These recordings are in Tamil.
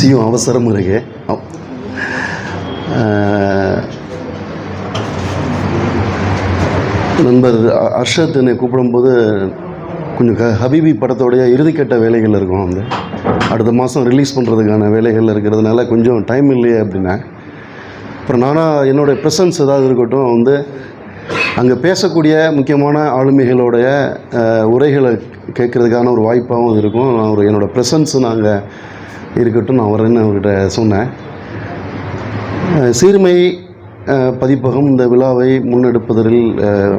பிஸியும் அவசரமும் இருக்கு. நண்பர் அர்ஷத் என்னை கூப்பிடும்போது கொஞ்சம் க ஹபீபி படத்தோடைய இறுதிக்கட்ட வேலைகள் இருக்கும் வந்து அடுத்த மாதம் ரிலீஸ் பண்ணுறதுக்கான வேலைகள் இருக்கிறதுனால கொஞ்சம் டைம் இல்லையே அப்படின்னேன் அப்புறம் நானாக என்னுடைய ப்ரெசன்ஸ் ஏதாவது இருக்கட்டும் வந்து அங்கே பேசக்கூடிய முக்கியமான ஆளுமைகளுடைய உரைகளை கேட்குறதுக்கான ஒரு வாய்ப்பாகவும் இருக்கும். நான் ஒரு என்னோடய ப்ரெசன்ஸ் நாங்கள் இருக்கட்டும் நான் வரேன்னு அவர்கிட்ட சொன்னேன். சீர்மை பதிப்பகம் இந்த விழாவை முன்னெடுப்பதில்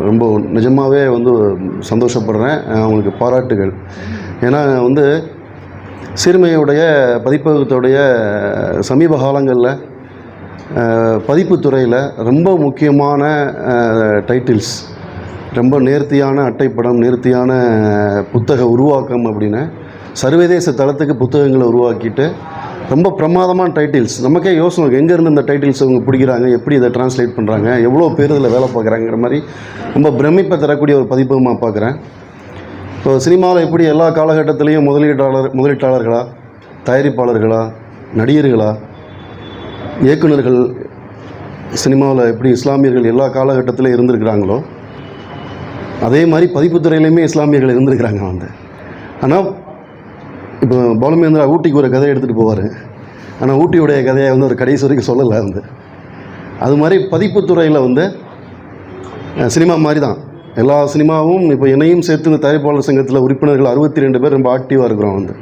ரொம்ப நிஜமாகவே வந்து சந்தோஷப்படுறேன். அவங்களுக்கு பாராட்டுகள். ஏன்னா வந்து சீர்மையுடைய பதிப்பகத்துடைய சமீப காலங்களில் பதிப்புத்துறையில் ரொம்ப முக்கியமான டைட்டில்ஸ். ரொம்ப நேர்த்தியான அட்டைப்படம் நேர்த்தியான புத்தக உருவாக்கம் அப்படின்னு சர்வதேச தளத்துக்கு புத்தகங்களை உருவாக்கிட்டு ரொம்ப பிரமாதமான டைட்டில்ஸ் நமக்கே யோசனை இருக்கு. எங்கேருந்து இந்த டைட்டில்ஸ் அவங்க பிடிக்கிறாங்க? எப்படி இதை டிரான்ஸ்லேட் பண்ணுறாங்க எவ்வளோ பேர் இதில் வேலை பார்க்குறாங்கிற மாதிரி ரொம்ப பிரமிப்பை தரக்கூடிய ஒரு பதிப்பகமாக பார்க்குறேன். இப்போ சினிமாவில் எப்படி எல்லா காலகட்டத்திலையும் முதலீட்டாளர் முதலீட்டாளர்களா தயாரிப்பாளர்களா நடிகர்களா இயக்குனர்கள் சினிமாவில் எப்படி இஸ்லாமியர்கள் எல்லா காலகட்டத்திலையும் இருந்திருக்கிறாங்களோ அதே மாதிரி பதிப்புத்துறையிலையுமே இஸ்லாமியர்கள் இருந்திருக்கிறாங்க வந்து. ஆனால் இப்போ பாலுமேந்திரா ஊட்டிக்கு ஒரு கதையை எடுத்துகிட்டு போவார். ஆனால் ஊட்டியுடைய கதையை வந்து ஒரு கடைசி வரைக்கும் சொல்லலை வந்து. அது மாதிரி பதிப்புத்துறையில் வந்து சினிமா மாதிரி தான் எல்லா சினிமாவும் இப்போ என்னையும் சேர்த்து இந்த தயாரிப்பாளர் சங்கத்தில் உறுப்பினர்கள் அறுபத்தி ரெண்டு பேர் ரொம்ப ஆக்டிவாக இருக்கிறோம் வந்து.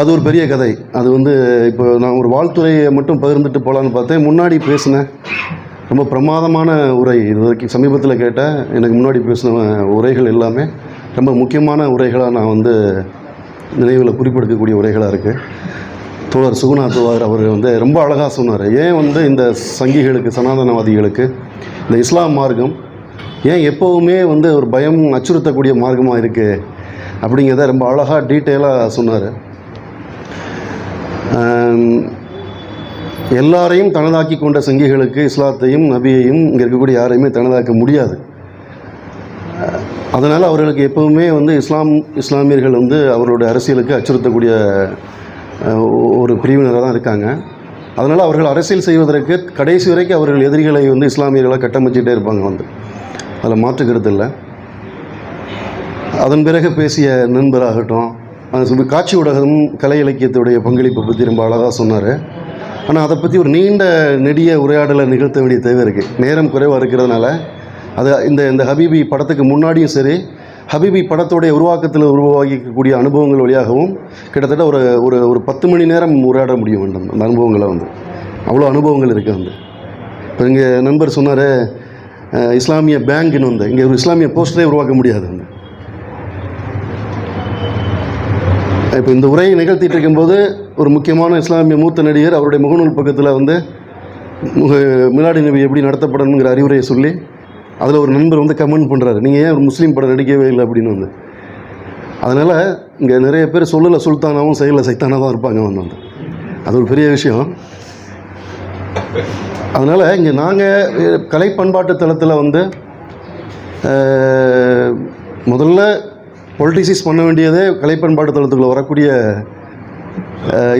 அது ஒரு பெரிய கதை. அது வந்து இப்போ நான் ஒரு வாழ்த்துறையை மட்டும் பகிர்ந்துட்டு போகலான்னு பார்த்தேன். முன்னாடி பேசினேன் ரொம்ப பிரமாதமான உரை. இது வரைக்கும் சமீபத்தில் கேட்ட எனக்கு முன்னாடி பேசின உரைகள் எல்லாமே ரொம்ப முக்கியமான உரைகளாக நான் வந்து நினைவில் குறிப்பிடக்கூடிய உரைகளாக இருக்குது தோழர் சுகுநாத்துவார் அவர் வந்து ரொம்ப அழகாக சொன்னார். ஏன் வந்து இந்த சங்கிகளுக்கு சனாதனவாதிகளுக்கு இந்த இஸ்லாம் மார்க்கம் ஏன் எப்போவுமே வந்து ஒரு பயம் அச்சுறுத்தக்கூடிய மார்க்கமாக இருக்குது அப்படிங்கிறத ரொம்ப அழகாக டீட்டெயிலாக சொன்னார். எல்லாரையும் தனதாக்கி கொண்ட சங்கிகளுக்கு இஸ்லாத்தையும் நபியையும் இங்கே இருக்கக்கூடிய யாரையுமே தனதாக்க முடியாது. அதனால் அவர்களுக்கு எப்பவுமே வந்து இஸ்லாம் இஸ்லாமியர்கள் வந்து அவர்களுடைய அரசியலுக்கு அச்சுறுத்தக்கூடிய ஒரு பிரிவினராக தான் இருக்காங்க. அதனால் அவர்கள் அரசியல் செய்வதற்கு கடைசி வரைக்கும் அவர்கள் எதிரிகளை வந்து இஸ்லாமியர்களாக கட்டமைச்சிட்டே இருப்பாங்க வந்து. அதில் மாற்றுக்கிறது இல்லை. அதன் பிறகு பேசிய நண்பராகட்டும் அது சொல்லி காட்சி ஊடகம் கலை இலக்கியத்துடைய பங்களிப்பை பற்றி ரொம்ப அழகாக சொன்னார். ஆனால் அதை பற்றி ஒரு நீண்ட நெடிய உரையாடலை நிகழ்த்த வேண்டிய தேவை இருக்குது நேரம் குறைவாக இருக்கிறதுனால அது இந்த இந்த ஹபீபி படத்துக்கு முன்னாடியும் சரி ஹபீபி படத்துடைய உருவாக்கத்தில் உருவாகிக்கக்கூடிய அனுபவங்கள் வழியாகவும் கிட்டத்தட்ட ஒரு ஒரு ஒரு பத்து மணி நேரம் உரையாட முடியும் வேண்டும் அந்த அனுபவங்களை வந்து. அவ்வளோ அனுபவங்கள் இருக்குது வந்து இப்போ இங்கே நண்பர் சொன்னார் இஸ்லாமிய பேங்க்னு வந்து. இங்கே ஒரு இஸ்லாமிய போஸ்டரே உருவாக்க முடியாது வந்து இப்போ இந்த உரையை நிகழ்த்திட்டு இருக்கும்போது ஒரு முக்கியமான இஸ்லாமிய மூத்த நடிகர் அவருடைய முகநூல் பக்கத்தில் வந்து முக- மிலாடி நபி எப்படி நடத்தப்படணுங்கிற அறிவுரையை சொல்லி அதில் ஒரு நண்பர் வந்து கமெண்ட் பண்ணுறாரு நீங்கள் ஏன் ஒரு முஸ்லீம் படம் நடிக்கவே இல்லை அப்படின்னு வந்து. அதனால் இங்கே நிறைய பேர் சொல்லல சுல்தானாவும் செயலில் சைத்தானாக தான் இருப்பாங்க வந்து வந்து. அது ஒரு பெரிய விஷயம். அதனால் இங்கே நாங்கள் கலை பண்பாட்டு தளத்தில் வந்து முதல்ல பொலிட்டிசைஸ் பண்ண வேண்டியதே கலை பண்பாட்டு தளத்துக்குள்ளே வரக்கூடிய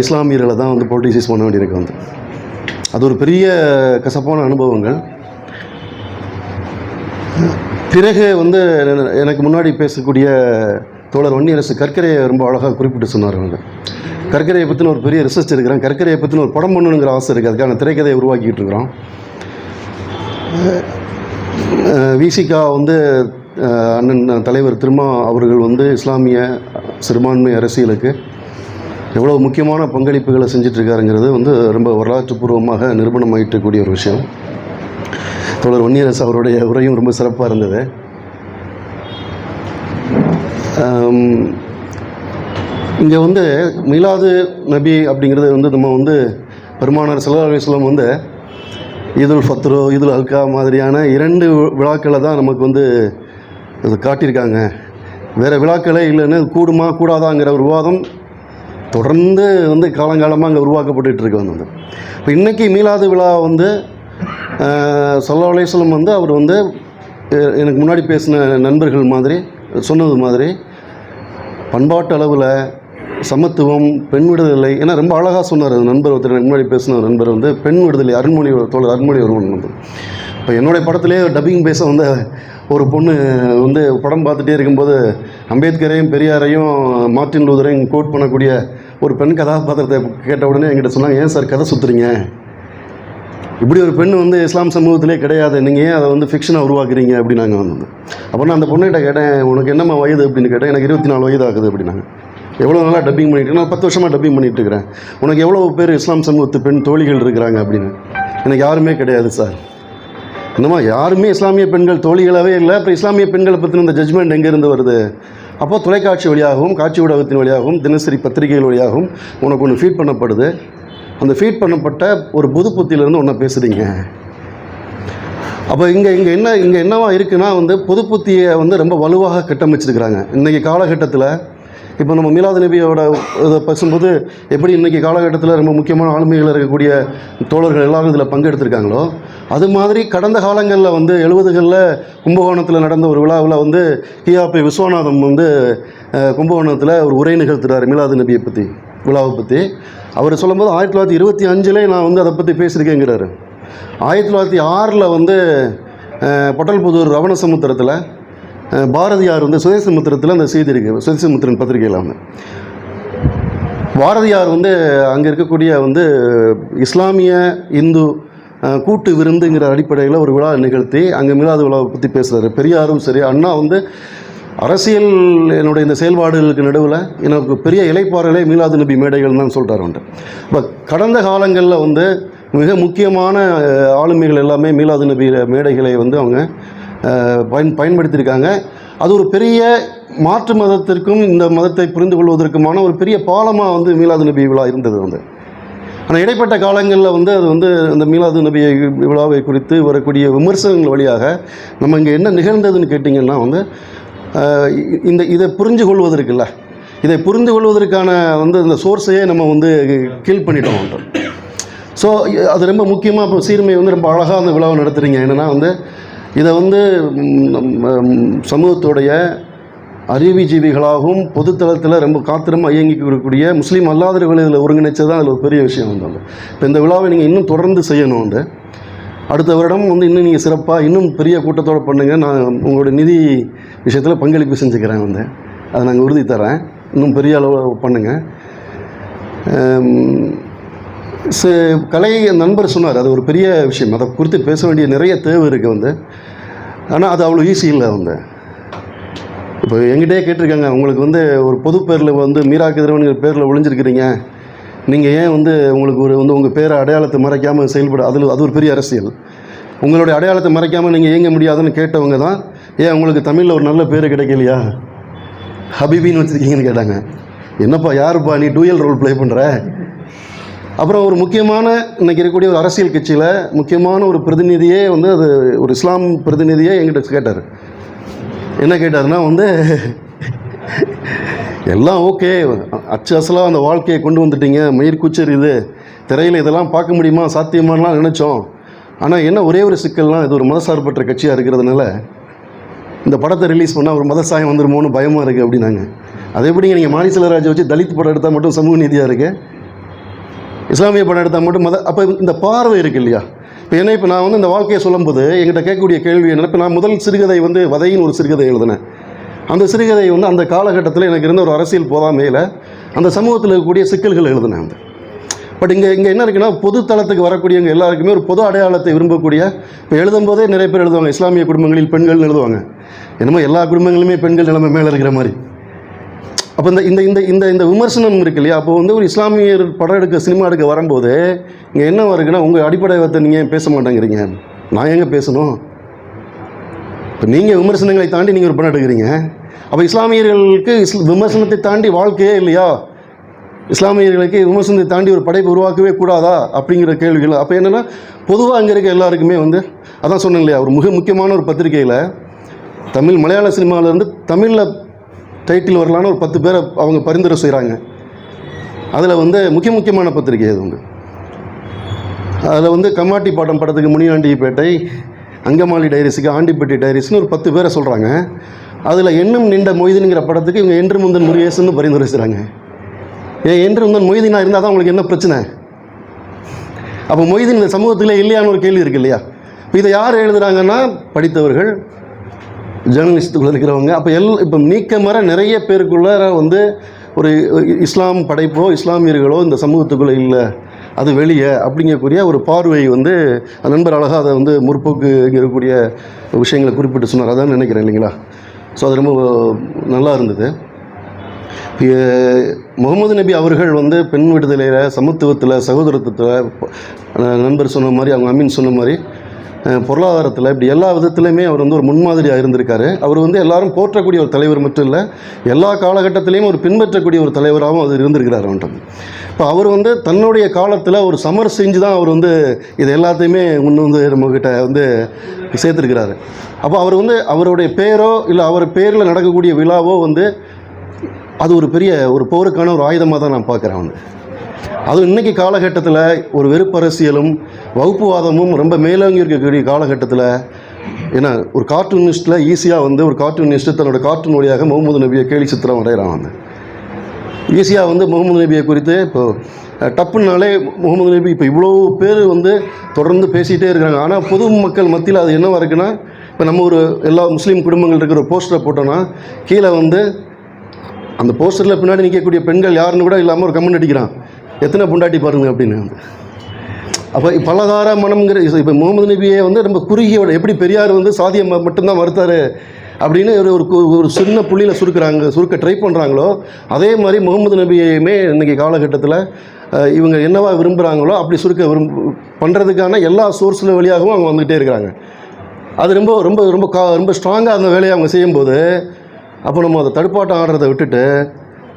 இஸ்லாமியர்களை தான் வந்து பொலிட்டிசைஸ் பண்ண வேண்டியிருக்கு வந்து. அது ஒரு பெரிய கசப்பான அனுபவங்கள். பிறகு வந்து எனக்கு முன்னாடி பேசக்கூடிய தோழர் வன்னியரசு கற்கரையை ரொம்ப அழகாக குறிப்பிட்டு சொன்னார் கற்கரையை பற்றின ஒரு பெரிய ரிசர்ச் இருக்கிறேன் கற்கரையை பற்றின ஒரு படம் பண்ணணுங்கிற ஆசை இருக்குது அதுக்கான திரைக்கதையை உருவாக்கிட்டு இருக்கிறோம் விசிகா வந்து அண்ணன் தலைவர் திருமா அவர்கள் வந்து இஸ்லாமிய சிறுபான்மை அரசியலுக்கு எவ்வளோ முக்கியமான பங்களிப்புகளை செஞ்சிட்ருக்காருங்கிறது வந்து ரொம்ப வரலாற்று பூர்வமாக நிரூபணமாயிட்டக்கூடிய ஒரு விஷயம். தோழர் ஒன்னியரசு அவருடைய உரையும் ரொம்ப சிறப்பாக இருந்தது. இங்கே வந்து மிலாது நபி அப்படிங்கிறது வந்து நம்ம வந்து பெருமானார் சல்லா அலுவலம் வந்து ஈதுல் ஃபத்ரு ஈதுல் அல்கா மாதிரியான இரண்டு விழாக்களை தான் நமக்கு வந்து இது காட்டியிருக்காங்க. வேறு விழாக்களே இல்லைன்னு கூடுமா கூடாதாங்கிற ஒரு விவாதம் தொடர்ந்து வந்து காலங்காலமாக அங்கே உருவாக்கப்பட்டுருக்கு வந்து. இப்போ இன்றைக்கி மீலாது விழா வந்து சல்லா அலையம் வந்து அவர் வந்து எனக்கு முன்னாடி பேசின நண்பர்கள் மாதிரி சொன்னது மாதிரி பண்பாட்டு அளவில் சமத்துவம் பெண் விடுதலை ஏன்னா ரொம்ப அழகாக சொன்னார் நண்பர் ஒருத்தர் எனக்கு முன்னாடி பேசின நண்பர் வந்து பெண் விடுதலை அருண்மொழி தோழர் அருண்மொழி ஒருவன் வந்து. இப்போ என்னுடைய படத்திலே டப்பிங் பேச வந்த ஒரு பொண்ணு வந்து படம் பார்த்துட்டே இருக்கும்போது அம்பேத்கரையும் பெரியாரையும் மார்ட்டின் லூதரையும் கோட் பண்ணக்கூடிய ஒரு பெண் கதாபாத்திரத்தை கேட்ட உடனே என்கிட்ட சொன்னாங்க ஏன் சார் கதை சுற்றுறீங்க இப்படி ஒரு பெண் வந்து இஸ்லாம் சமூகத்திலே கிடையாது. நீங்கள் ஏன் அதை வந்து ஃபிக்ஷனாக உருவாக்குறீங்க நாங்கள் வந்து அப்போ நான் அந்த பொண்ணுகிட்ட கேட்டேன் உனக்கு என்னம்மா வயது? அப்படின்னு கேட்டேன் எனக்கு இருபத்தி நாலு வயது ஆகுது அப்படின்னாங்க. எவ்வளோ நாளாக டப்பிங் பண்ணிட்டு நான் பத்து வருஷமாக டப்பிங் பண்ணிட்டு இருக்கிறேன். உனக்கு எவ்வளோ பேர் இஸ்லாம் சமூகத்து பெண் தோழிகள் இருக்கிறாங்க அப்படின்னு. எனக்கு யாருமே கிடையாது சார் என்னம்மா யாருமே இஸ்லாமிய பெண்கள் தோழிகளாகவே இல்லை. அப்புறம் இஸ்லாமிய பெண்களை பற்றின இந்த ஜட்ஜ்மெண்ட் எங்கேருந்து வருது? அப்போ தொலைக்காட்சி வழியாகவும் காட்சி ஊடகத்தின் வழியாகவும் தினசரி பத்திரிகைகள் வழியாகவும் உனக்கு ஒன்று ஃபீட் பண்ணப்படுது. அந்த ஃபீட் பண்ணப்பட்ட ஒரு புது புத்தியிலேருந்து ஒன்றை பேசுகிறீங்க அப்போ இங்கே இங்கே என்ன இங்கே என்னவா இருக்குன்னா வந்து புது புத்தியை வந்து ரொம்ப வலுவாக கட்டமைச்சிருக்கிறாங்க. இன்றைக்கி காலகட்டத்தில் இப்போ நம்ம மீலாது நபியோட இதை பேசும்போது எப்படி இன்றைக்கி காலகட்டத்தில் ரொம்ப முக்கியமான ஆளுமைகள் இருக்கக்கூடிய தோழர்கள் எல்லாரும் இதில் பங்கெடுத்திருக்காங்களோ அது மாதிரி கடந்த காலங்களில் வந்து எழுபதுகளில் கும்பகோணத்தில் நடந்த ஒரு விழாவில் வந்து கியாபி விஸ்வநாதம் வந்து கும்பகோணத்தில் ஒரு உரை நிகழ்த்துறாரு மீலாது நபியை பற்றி விழாவை பற்றி அவர் சொல்லும்போது ஆயிரத்தி தொள்ளாயிரத்தி இருபத்தி அஞ்சிலே நான் வந்து அதை பற்றி பேசியிருக்கேங்கிறாரு. ஆயிரத்தி தொள்ளாயிரத்தி ஆறில் வந்து பொட்டல்புதூர் ரவணசமுத்திரத்தில் சமுத்திரத்தில் பாரதியார் வந்து சுதேசமுத்திரத்தில் அந்த செய்தி இருக்கு. சுதேசமுத்திரன் பத்திரிகையில் வந்து. பாரதியார் வந்து அங்கே இருக்கக்கூடிய வந்து இஸ்லாமிய இந்து கூட்டு விருந்துங்கிற அடிப்படையில் ஒரு விழா நிகழ்த்தி அங்கே மிலாது விழாவை பற்றி பேசுகிறாரு பெரியாரும் சரி அண்ணா வந்து அரசியல் என்னுடைய இந்த செயல்பாடுகளுக்கு நடுவில் எனக்கு பெரிய இலைப்பாறலே மீலாது நபி மேடைகள் தான் சொல்கிறார் உண்டு இப்போ கடந்த காலங்களில் வந்து மிக முக்கியமான ஆளுமைகள் எல்லாமே மீலாது நபி மேடைகளை வந்து அவங்க பயன் பயன்படுத்தியிருக்காங்க. அது ஒரு பெரிய மாற்று மதத்திற்கும் இந்த மதத்தை புரிந்து கொள்வதற்குமான ஒரு பெரிய பாலமாக வந்து மீலாது நபி விழா இருந்தது வந்து. ஆனால் இடைப்பட்ட காலங்களில் வந்து அது வந்து அந்த மீலாது நபி விழாவை குறித்து வரக்கூடிய விமர்சனங்கள் வழியாக நம்ம இங்கே என்ன நிகழ்ந்ததுன்னு கேட்டிங்கன்னா வந்து இந்த இதை புரிஞ்சு கொள்வதற்குல்ல இதை புரிந்து கொள்வதற்கான வந்து இந்த சோர்ஸையே நம்ம வந்து கீல் பண்ணிட்டோம் ஸோ அது ரொம்ப முக்கியமாக இப்போ சீர்மை வந்து ரொம்ப அழகாக அந்த விழாவை நடத்துகிறீங்க என்னென்னா வந்து இதை வந்து சமூகத்துடைய அறிவுஜீவிகளாகவும் பொதுத்தளத்தில் ரொம்ப காத்திரமாக இயங்கி இருக்கக்கூடிய முஸ்லீம் அல்லாதவர்களை இதில் ஒருங்கிணைச்சது தான் அதில் ஒரு பெரிய விஷயம் வந்து வந்து இப்போ இந்த விழாவை நீங்கள் இன்னும் தொடர்ந்து செய்யணும் வந்து அடுத்த வருடம் வந்து இன்னும் நீங்கள் சிறப்பாக இன்னும் பெரிய கூட்டத்தோடு பண்ணுங்கள் நான் உங்களோட நிதி விஷயத்தில் பங்களிப்பு செஞ்சுக்கிறேன் வந்து. அதை நாங்கள் உறுதி தரேன் இன்னும் பெரிய அளவில் பண்ணுங்கள் ச- கலை என் நண்பர் சொன்னார். அது ஒரு பெரிய விஷயம். அதை குறித்து பேச வேண்டிய நிறைய தேவை இருக்குது வந்து. ஆனால் அது அவ்வளோ ஈஸி இல்லை வந்து. இப்போ எங்கிட்டே கேட்டிருக்காங்க. உங்களுக்கு வந்து ஒரு பொது பேரில் வந்து மீரா கதிரவனுங்கிற பேரில் ஒழிஞ்சிருக்கிறீங்க நீங்கள் ஏன் வந்து உங்களுக்கு ஒரு வந்து உங்கள் பேரை அடையாளத்தை மறைக்காமல் செயல்பட அதில் அது ஒரு பெரிய அரசியல். உங்களுடைய அடையாளத்தை மறைக்காமல் நீங்கள் இயங்க முடியாதுன்னு கேட்டவங்க தான் ஏன் உங்களுக்கு தமிழில் ஒரு நல்ல பேர் கிடைக்கலையா? ஹபீபின்னு வச்சுருக்கீங்கன்னு கேட்டாங்க. என்னப்பா யாருப்பா நீ டூயல் ரோல் ப்ளே பண்ணுற அப்புறம் ஒரு முக்கியமான இன்னைக்கு இருக்கக்கூடிய ஒரு அரசியல் கட்சியில் முக்கியமான ஒரு பிரதிநிதியே வந்து அது ஒரு இஸ்லாம் பிரதிநிதியே எங்கிட்ட கேட்டார். என்ன கேட்டாருன்னா வந்து எல்லாம் ஓகே. அச்சு அசலாக அந்த வாழ்க்கையை கொண்டு வந்துட்டீங்க. மயிர் இது திரையில் இதெல்லாம் பார்க்க முடியுமா? சாத்தியமானலாம் நினச்சோம். ஆனால் என்ன ஒரே ஒரு சிக்கல்னால் இது ஒரு மதசார்பற்ற கட்சியாக இருக்கிறதுனால இந்த படத்தை ரிலீஸ் பண்ணால் ஒரு மத சாயம் வந்துருமோன்னு பயமாக இருக்குது அப்படின்னாங்க. அதே எப்படிங்க நீங்கள் மாரி செல்வராஜை வச்சு தலித் படம் எடுத்தால் மட்டும் சமூக நீதியாக இருக்குது இஸ்லாமிய படம் எடுத்தால் மட்டும் மத அப்போ இந்த பார்வை இருக்கு இல்லையா? இப்போ என்ன இப்போ நான் வந்து இந்த வாழ்க்கையை சொல்லும்போது என்கிட்ட கேட்கக்கூடிய கேள்வி என்ன இப்போ நான் முதல் சிறுகதை வந்து வதையின் ஒரு சிறுகதை எழுதினேன். அந்த சிறுகதை வந்து அந்த காலகட்டத்தில் எனக்கு இருந்த ஒரு அரசியல் போதாமையில் அந்த சமூகத்தில் இருக்கக்கூடிய சிக்கல்கள் எழுதினேன் அந்த. பட் இங்கே இங்கே என்ன இருக்குன்னா பொது தளத்துக்கு வரக்கூடியவங்க எல்லாருக்குமே ஒரு பொது அடையாளத்தை விரும்பக்கூடிய இப்போ எழுதும் போதே நிறைய பேர் எழுதுவாங்க. இஸ்லாமிய குடும்பங்களில் பெண்கள் எழுதுவாங்க. என்னமோ எல்லா குடும்பங்களுமே பெண்கள் நிலைமை மேலே இருக்கிற மாதிரி. அப்போ இந்த இந்த இந்த இந்த இந்த விமர்சனம் இருக்கு இல்லையா? அப்போ வந்து ஒரு இஸ்லாமியர் படம் எடுக்க சினிமா எடுக்க வரும்போது இங்கே என்ன வருதுன்னா உங்கள் அடிப்படையத்தை நீங்கள் ஏன் பேச மாட்டேங்கிறீங்க? நான் எங்கே பேசணும்? இப்போ நீங்கள் விமர்சனங்களை தாண்டி நீங்கள் ஒரு பணம் எடுக்கிறீங்க அப்போ இஸ்லாமியர்களுக்கு இஸ் விமர்சனத்தை தாண்டி வாழ்க்கையே இல்லையா? இஸ்லாமியர்களுக்கு விமர்சனத்தை தாண்டி ஒரு படைப்பு உருவாக்கவே கூடாதா? அப்படிங்கிற கேள்விகள். அப்போ என்னென்னா பொதுவாக அங்கே இருக்க எல்லாருக்குமே வந்து அதான் சொன்னேன் இல்லையா ஒரு மிக முக்கியமான ஒரு பத்திரிகையில் தமிழ் மலையாள சினிமாவிலேருந்து தமிழில் டைட்டில் வரலான்னு ஒரு பத்து பேரை அவங்க பரிந்துரை செய்கிறாங்க அதில் வந்து முக்கிய முக்கியமான பத்திரிகை அது உண்டு? அதில் வந்து கம்மாட்டி பாட்டம் படத்துக்கு முனியாண்டிப்பேட்டை அங்கமாலி டைரிஸுக்கு ஆண்டிப்பட்டி டைரிஸ்னு ஒரு பத்து பேரை சொல்கிறாங்க அதில் எண்ணும் நின்ற மொய்தினுங்கிற படத்துக்கு இவங்க என்று முந்தன் முருகேசன் பரிந்துரை செய்கிறாங்க ஏன் என்று முந்தன் மொய்தீனா இருந்தால் தான் உங்களுக்கு என்ன பிரச்சனை? அப்போ மொய்தீன் இந்த சமூகத்தில் இல்லையான்னு ஒரு கேள்வி இருக்கு இல்லையா? இப்போ இதை யார் எழுதுறாங்கன்னா படித்தவர்கள் ஜேர்னலிஸ்ட்டுக்குள்ள இருக்கிறவங்க. அப்போ எல் இப்போ நீக்க மர நிறைய பேருக்குள்ளே வந்து ஒரு இஸ்லாம் படைப்போ இஸ்லாமியர்களோ இந்த சமூகத்துக்குள்ளே இல்லை. அது வெளியே அப்படிங்கக்கூடிய ஒரு பார்வை வந்து நண்பர் அழகாக அதை வந்து முற்போக்கு இங்கே இருக்கக்கூடிய விஷயங்களை குறிப்பிட்டு சொன்னார். அதான் நினைக்கிறேன் இல்லைங்களா? ஸோ அது ரொம்ப நல்லா இருந்தது. முகமது நபி அவர்கள் வந்து பெண் விடுதலையில் சமத்துவத்தில் சகோதரத்துவத்தில் நண்பர் சொன்ன மாதிரி அவங்க அமீன் சொன்ன மாதிரி பொருளாதாரத்தில் இப்படி எல்லா விதத்துலையுமே அவர் வந்து ஒரு முன்மாதிரியாக இருந்திருக்காரு. அவர் வந்து எல்லாரும் போற்றக்கூடிய ஒரு தலைவர் மட்டும் இல்லை எல்லா காலகட்டத்திலையும் ஒரு பின்பற்றக்கூடிய ஒரு தலைவராகவும் அவர் இருந்திருக்கிறார் அவன்ட்டு இப்போ அவர் வந்து தன்னுடைய காலத்தில் ஒரு சமர் செஞ்சு தான் அவர் வந்து இது எல்லாத்தையுமே முன் வந்து நம்மக்கிட்ட வந்து சேர்த்துருக்கிறாரு. அப்போ அவர் வந்து அவருடைய பேரோ இல்லை அவர் பேரில் நடக்கக்கூடிய விழாவோ வந்து அது ஒரு பெரிய ஒரு போருக்கான ஒரு ஆயுதமாக தான் நான் பார்க்குறேன் வந்து அதுவும் இன்றைக்கி காலகட்டத்தில் ஒரு வெறுப்பரசியலும் வகுப்புவாதமும் ரொம்ப மேலோங்கி இருக்கக்கூடிய காலகட்டத்தில் ஏன்னா ஒரு கார்ட்டூனிஸ்ட்டில் ஈஸியாக வந்து ஒரு கார்ட்டூனிஸ்ட்டு தன்னோட கார்ட்டூன் வழியாக முகமது நபியை கேலி சித்திரம் வரைகிறான் வந்து ஈஸியாக வந்து முகமது நபியை குறித்து இப்போ டப்புனாலே டப்புன்னாலே முகமது நபி இப்போ இவ்வளோ பேர் வந்து தொடர்ந்து பேசிகிட்டே இருக்கிறாங்க. ஆனால் பொது மக்கள் மத்தியில் அது என்ன இருக்குன்னா இப்போ நம்ம ஒரு எல்லா முஸ்லீம் குடும்பங்கள் இருக்கிற ஒரு போஸ்டரை போட்டோன்னா கீழே வந்து அந்த போஸ்டரில் பின்னாடி நிற்கக்கூடிய பெண்கள் யாருன்னு கூட இல்லாமல் ஒரு கமெண்ட் அடிக்கிறான். எத்தனை பொண்டாட்டி பாருங்க அப்படின்னு. அப்போ பலகார மனம்ங்கிற இப்போ முகமது நபியை வந்து ரொம்ப குறுகிய எப்படி பெரியார் வந்து சாதியம் மட்டும்தான் மறுத்தாரு அப்படின்னு ஒரு ஒரு ஒரு சின்ன புள்ளியில் சுருக்கிறாங்க சுருக்க ட்ரை பண்ணுறாங்களோ அதே மாதிரி முகமது நபியையுமே இன்றைக்கி காலகட்டத்தில் இவங்க என்னவா விரும்புகிறாங்களோ அப்படி சுருக்க விரும்ப பண்ணுறதுக்கான எல்லா சோர்ஸில் வழியாகவும் அவங்க வந்துகிட்டே இருக்கிறாங்க. அது ரொம்ப ரொம்ப ரொம்ப கா ரொம்ப ஸ்ட்ராங்காக அந்த வேலையை அவங்க செய்யும்போது அப்போ நம்ம அதை தடுப்பாட்டம் ஆடுறதை விட்டுட்டு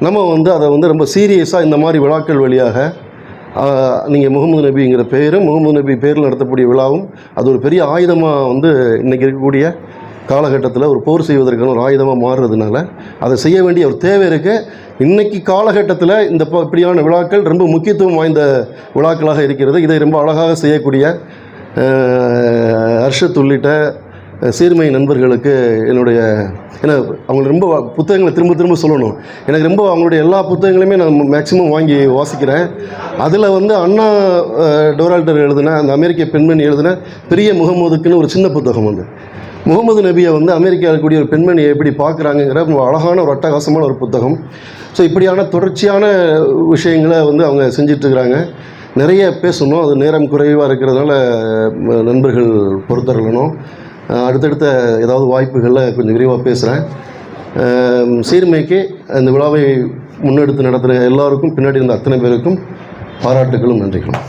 நம்ம வந்து அதை வந்து ரொம்ப சீரியஸாக இந்த மாதிரி விழாக்கள் வழியாக நீங்கள் முகமது நபிங்கிற பேரும் முகமது நபி பேரில் நடத்தக்கூடிய விழாவும் அது ஒரு பெரிய ஆயுதமாக வந்து இன்றைக்கி இருக்கக்கூடிய காலகட்டத்தில் ஒரு போர் செய்வதற்கான ஒரு ஆயுதமாக மாறுறதுனால அதை செய்ய வேண்டிய ஒரு தேவை இருக்குது இன்றைக்கி காலகட்டத்தில் இந்த இப்படியான விழாக்கள் ரொம்ப முக்கியத்துவம் வாய்ந்த விழாக்களாக இருக்கிறது. இதை ரொம்ப அழகாக செய்யக்கூடிய ஹர்ஷத் அர்ஷத் உள்ளிட்ட சீர்மை நண்பர்களுக்கு என்னுடைய ஏன்னா அவங்க ரொம்ப புத்தகங்களை திரும்ப திரும்ப சொல்லணும். எனக்கு ரொம்ப அவங்களுடைய எல்லா புத்தகங்களையுமே நான் மேக்ஸிமம் வாங்கி வாசிக்கிறேன். அதில் வந்து அண்ணா டோரால்டர் எழுதின அந்த அமெரிக்க பெண்மணி எழுதின பெரிய முகமதுக்குன்னு ஒரு சின்ன புத்தகம் வந்து முகமது நபியை வந்து அமெரிக்காவில் இருக்கக்கூடிய ஒரு பெண்மணியை எப்படி பார்க்குறாங்கங்கிற அழகான ஒரு அட்டகாசமான ஒரு புத்தகம். ஸோ இப்படியான தொடர்ச்சியான விஷயங்களை வந்து அவங்க செஞ்சிட்ருக்கிறாங்க. நிறைய பேசணும் அது நேரம் குறைவாக இருக்கிறதுனால நண்பர்கள் பொறுத்தரலணும். அடுத்தடுத்த ஏதாவது வாய்ப்புகளில் கொஞ்சம் விரிவாக பேசுகிறேன் சீர்மைக்கு இந்த விழாவை முன்னெடுத்து நடத்துகிற எல்லாருக்கும் பின்னாடி இருந்த அத்தனை பேருக்கும் பாராட்டுகளும் நன்றிகளும்.